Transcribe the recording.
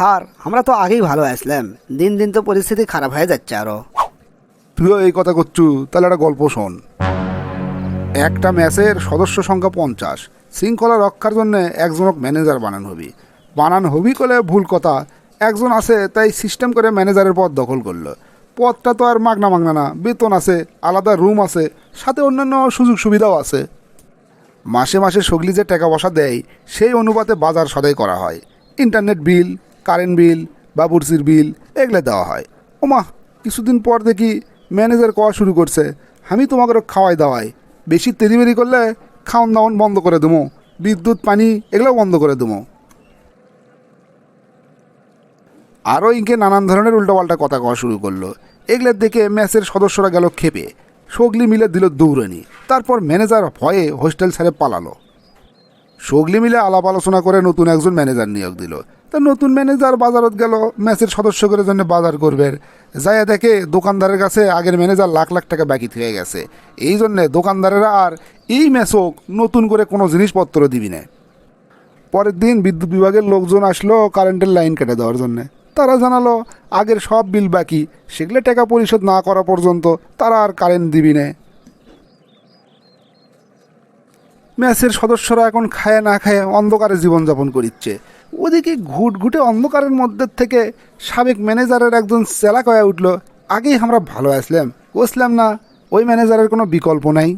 Sir, আমরা তো আগেই ভালো আসলাম। দিন দিন তো পরিস্থিতি খারাপ হয়ে যাচ্ছে আরও। তুইও এই কথা করছু, তাহলে একটা গল্প শোন। একটা ম্যাচের সদস্য সংখ্যা পঞ্চাশ। শৃঙ্খলা রক্ষার জন্য একজনক ম্যানেজার বানান হবি। বানান হবি করলে ভুল কথা। একজন আছে, তাই সিস্টেম করে ম্যানেজারের পদ দখল করল। পদটা তো আর মাগনা মাগনা না, বেতন আছে, আলাদা রুম আছে, সাথে অন্যান্য সুযোগ সুবিধাও আছে। মাসে মাসে সগলি যে টাকা পয়সা দেয়, সেই অনুপাতে বাজার সদাই করা হয়। ইন্টারনেট বিল কারেন্ট বিল বাবুরসির বিল এগুলো দেওয়া হয়। ওমা, কিছুদিন পর দেখি ম্যানেজার কওয়া শুরু করছে, আমি তোমাকে খাওয়াই দাওয়াই। বেশি তেরিবেরি করলে খাওয়ান দাওয়ান বন্ধ করে দেবো, বিদ্যুৎ, পানি এগুলো বন্ধ করে দেবো। আরও ইনকে নানান ধরনের উল্টোপাল্টা কথা কওয়া শুরু করল। এগুলো দেখে ম্যাচের সদস্যরা গেল খেপে সগলি মিলে দিল দৌড়ানি। তারপর ম্যানেজার ভয়ে হোস্টেল ছেড়ে পালালো। সগলি মিলে আলাপ আলোচনা করে নতুন একজন ম্যানেজার নিয়োগ দিল। তা নতুন ম্যানেজার বাজারত গেল ম্যাচের সদস্যদের জন্য বাজার করবে। যাইয়া দেখে দোকানদারের কাছে আগের ম্যানেজার লাখ লাখ টাকা বাকি হয়ে গেছে। এই জন্যে দোকানদারেরা আর এই ম্যাচক নতুন করে কোনো জিনিসপত্র দিবি না। পরের দিন বিদ্যুৎ বিভাগের লোকজন আসলো কারেন্টের লাইন কেটে দেওয়ার জন্যে। তারা জানালো, আগের সব বিল বাকি, সেগুলো টাকা পরিশোধ না করা পর্যন্ত তারা আর কারেন্ট দিবি না। ম্যাচের সদস্যরা এখন খায় না খায় অন্ধকারে জীবনযাপন করিচ্ছে। ওদিকে ঘুট ঘুটে অন্ধকারের মধ্যে থেকে সাবেক ম্যানেজারের একজন চেলা কয়া উঠল, আগেই আমরা ভালো আসলাম, বসলাম না, ওই ম্যানেজারের কোনো বিকল্প নাই।